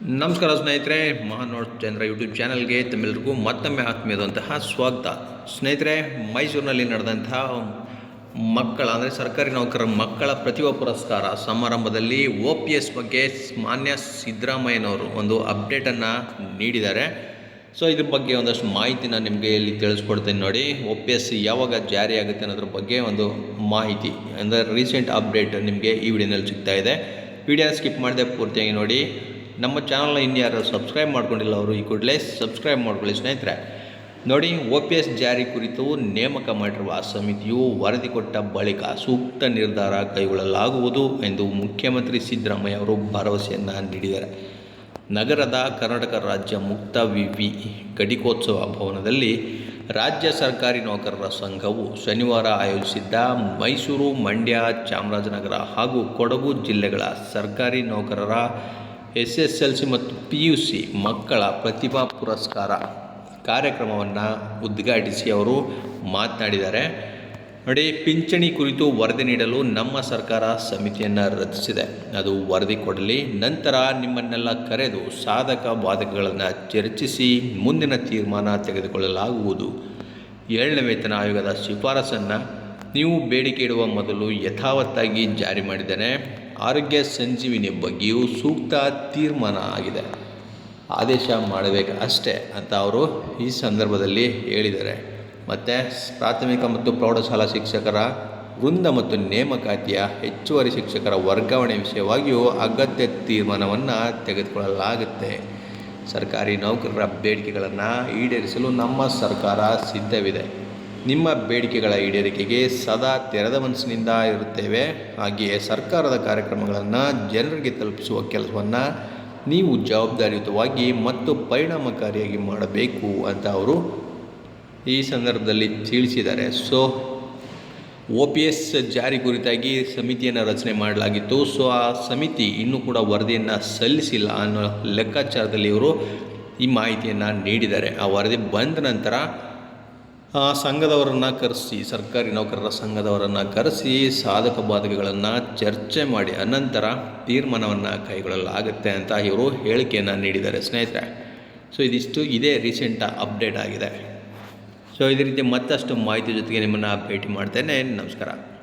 ನಮಸ್ಕಾರ ಸ್ನೇಹಿತರೆ ಮಹಾನೋಡ್ ಚಂದ್ರ ಯೂಟ್ಯೂಬ್ ಚಾನಲ್ಗೆ ತಮ್ಮೆಲ್ಲರಿಗೂ ಮತ್ತೊಮ್ಮೆ ಆತ್ಮೀಯದಂತಹ ಸ್ವಾಗತ. ಸ್ನೇಹಿತರೆ, ಮೈಸೂರಿನಲ್ಲಿ ನಡೆದಂತಹ ಮಕ್ಕಳ, ಅಂದರೆ ಸರ್ಕಾರಿ ನೌಕರರ ಮಕ್ಕಳ ಪ್ರತಿಭಾ ಪುರಸ್ಕಾರ ಸಮಾರಂಭದಲ್ಲಿ ಒ ಪಿ ಎಸ್ ಬಗ್ಗೆ ಮಾನ್ಯ ಸಿದ್ದರಾಮಯ್ಯನವರು ಒಂದು ಅಪ್ಡೇಟನ್ನು ನೀಡಿದ್ದಾರೆ. ಸೊ ಇದ್ರ ಬಗ್ಗೆ ಒಂದಷ್ಟು ಮಾಹಿತಿನ ನಿಮಗೆ ಇಲ್ಲಿ ತಿಳಿಸ್ಕೊಡ್ತೀನಿ ನೋಡಿ. ಒ ಪಿ ಎಸ್ ಯಾವಾಗ ಜಾರಿ ಆಗುತ್ತೆ ಅನ್ನೋದ್ರ ಬಗ್ಗೆ ಒಂದು ಮಾಹಿತಿ, ಅಂದರೆ ರೀಸೆಂಟ್ ಅಪ್ಡೇಟ್ ನಿಮಗೆ ಈ ವಿಡಿಯೋನಲ್ಲಿ ಸಿಗ್ತಾ ಇದೆ. ವಿಡಿಯೋ ಸ್ಕಿಪ್ ಮಾಡದೆ ಪೂರ್ತಿಯಾಗಿ ನೋಡಿ. ನಮ್ಮ ಚಾನಲ್ನ ಇನ್ಯಾರು ಸಬ್ಸ್ಕ್ರೈಬ್ ಮಾಡ್ಕೊಂಡಿಲ್ಲ ಅವರು ಈ ಕೂಡಲೇ ಸಬ್ಸ್ಕ್ರೈಬ್ ಮಾಡ್ಕೊಳ್ಳಿ ಸ್ನೇಹಿತರೆ. ನೋಡಿ ಒ ಪಿ ಎಸ್ ಜಾರಿ ಕುರಿತು ನೇಮಕ ಮಾಡಿರುವ ಸಮಿತಿಯು ವರದಿ ಕೊಟ್ಟ ಬಳಿಕ ಸೂಕ್ತ ನಿರ್ಧಾರ ಕೈಗೊಳ್ಳಲಾಗುವುದು ಎಂದು ಮುಖ್ಯಮಂತ್ರಿ ಸಿದ್ದರಾಮಯ್ಯ ಅವರು ಭರವಸೆಯನ್ನು ನೀಡಿದ್ದಾರೆ. ನಗರದ ಕರ್ನಾಟಕ ರಾಜ್ಯ ಮುಕ್ತ ವಿವಿ ಘಟಿಕೋತ್ಸವ ಭವನದಲ್ಲಿ ರಾಜ್ಯ ಸರ್ಕಾರಿ ನೌಕರರ ಸಂಘವು ಶನಿವಾರ ಆಯೋಜಿಸಿದ್ದ ಮೈಸೂರು ಮಂಡ್ಯ ಚಾಮರಾಜನಗರ ಹಾಗೂ ಕೊಡಗು ಜಿಲ್ಲೆಗಳ ಸರ್ಕಾರಿ ನೌಕರರ ಎಸ್ ಎಸ್ ಎಲ್ ಸಿ ಮತ್ತು ಪಿ ಯು ಸಿ ಮಕ್ಕಳ ಪ್ರತಿಭಾ ಪುರಸ್ಕಾರ ಕಾರ್ಯಕ್ರಮವನ್ನು ಉದ್ಘಾಟಿಸಿ ಅವರು ಮಾತನಾಡಿದ್ದಾರೆ. ನೋಡಿ, ಪಿಂಚಣಿ ಕುರಿತು ವರದಿ ನೀಡಲು ನಮ್ಮ ಸರ್ಕಾರ ಸಮಿತಿಯನ್ನು ರಚಿಸಿದೆ. ಅದು ವರದಿ ಕೊಡಲಿ, ನಂತರ ನಿಮ್ಮನ್ನೆಲ್ಲ ಕರೆದು ಸಾಧಕ ಬಾಧಕಗಳನ್ನು ಚರ್ಚಿಸಿ ಮುಂದಿನ ತೀರ್ಮಾನ ತೆಗೆದುಕೊಳ್ಳಲಾಗುವುದು. ಏಳನೇ ವೇತನ ಆಯೋಗದ ಶಿಫಾರಸನ್ನು ನೀವು ಬೇಡಿಕೆ ಇಡುವ ಮೊದಲು ಯಥಾವತ್ತಾಗಿ ಜಾರಿ ಮಾಡಿದ್ದೇನೆ. ಆರೋಗ್ಯ ಸಂಜೀವಿನಿ ಬಗ್ಗೆಯೂ ಸೂಕ್ತ ತೀರ್ಮಾನ ಆಗಿದೆ. ಆದೇಶ ಮಾಡಬೇಕು ಅಷ್ಟೇ ಅಂತ ಅವರು ಈ ಸಂದರ್ಭದಲ್ಲಿ ಹೇಳಿದ್ದಾರೆ. ಮತ್ತು ಪ್ರಾಥಮಿಕ ಮತ್ತು ಪ್ರೌಢಶಾಲಾ ಶಿಕ್ಷಕರ ವೃಂದ ಮತ್ತು ನೇಮಕಾತಿಯ ಹೆಚ್ಚುವರಿ ಶಿಕ್ಷಕರ ವರ್ಗಾವಣೆ ವಿಷಯವಾಗಿಯೂ ಅಗತ್ಯ ತೀರ್ಮಾನವನ್ನು ತೆಗೆದುಕೊಳ್ಳಲಾಗುತ್ತೆ. ಸರ್ಕಾರಿ ನೌಕರರ ಬೇಡಿಕೆಗಳನ್ನು ಈಡೇರಿಸಲು ನಮ್ಮ ಸರ್ಕಾರ ಸಿದ್ಧವಿದೆ. ನಿಮ್ಮ ಬೇಡಿಕೆಗಳ ಈಡೇರಿಕೆಗೆ ಸದಾ ತೆರೆದ ಮನಸ್ಸಿನಿಂದ ಇರುತ್ತೇವೆ. ಹಾಗೆಯೇ ಸರ್ಕಾರದ ಕಾರ್ಯಕ್ರಮಗಳನ್ನು ಜನರಿಗೆ ತಲುಪಿಸುವ ಕೆಲಸವನ್ನು ನೀವು ಜವಾಬ್ದಾರಿಯುತವಾಗಿ ಮತ್ತು ಪರಿಣಾಮಕಾರಿಯಾಗಿ ಮಾಡಬೇಕು ಅಂತ ಅವರು ಈ ಸಂದರ್ಭದಲ್ಲಿ ತಿಳಿಸಿದ್ದಾರೆ. ಸೊ, ಒ ಪಿ ಎಸ್ ಜಾರಿ ಕುರಿತಾಗಿ ಸಮಿತಿಯನ್ನು ರಚನೆ ಮಾಡಲಾಗಿತ್ತು. ಸೊ, ಆ ಸಮಿತಿ ಇನ್ನೂ ಕೂಡ ವರದಿಯನ್ನು ಸಲ್ಲಿಸಿಲ್ಲ ಅನ್ನೋ ಲೆಕ್ಕಾಚಾರದಲ್ಲಿ ಇವರು ಈ ಮಾಹಿತಿಯನ್ನು ನೀಡಿದ್ದಾರೆ. ಆ ವರದಿ ಬಂದ ನಂತರ ಆ ಸಂಘದವರನ್ನು ಕರೆಸಿ, ಸರ್ಕಾರಿ ನೌಕರರ ಸಂಘದವರನ್ನು ಕರೆಸಿ, ಸಾಧಕ ಬಾಧಕಗಳನ್ನು ಚರ್ಚೆ ಮಾಡಿ, ಅನಂತರ ತೀರ್ಮಾನವನ್ನು ಕೈಗೊಳ್ಳಲಾಗುತ್ತೆ ಅಂತ ಇವರು ಹೇಳಿಕೆಯನ್ನು ನೀಡಿದ್ದಾರೆ ಸ್ನೇಹಿತರೆ. ಸೊ ಇದಿಷ್ಟು ಇದೇ ರೀಸೆಂಟ್ ಅಪ್ಡೇಟ್ ಆಗಿದೆ. ಸೊ ಇದೇ ರೀತಿ ಮತ್ತಷ್ಟು ಮಾಹಿತಿ ಜೊತೆಗೆ ನಿಮ್ಮನ್ನು ಭೇಟಿ ಮಾಡ್ತೇನೆ. ನಮಸ್ಕಾರ.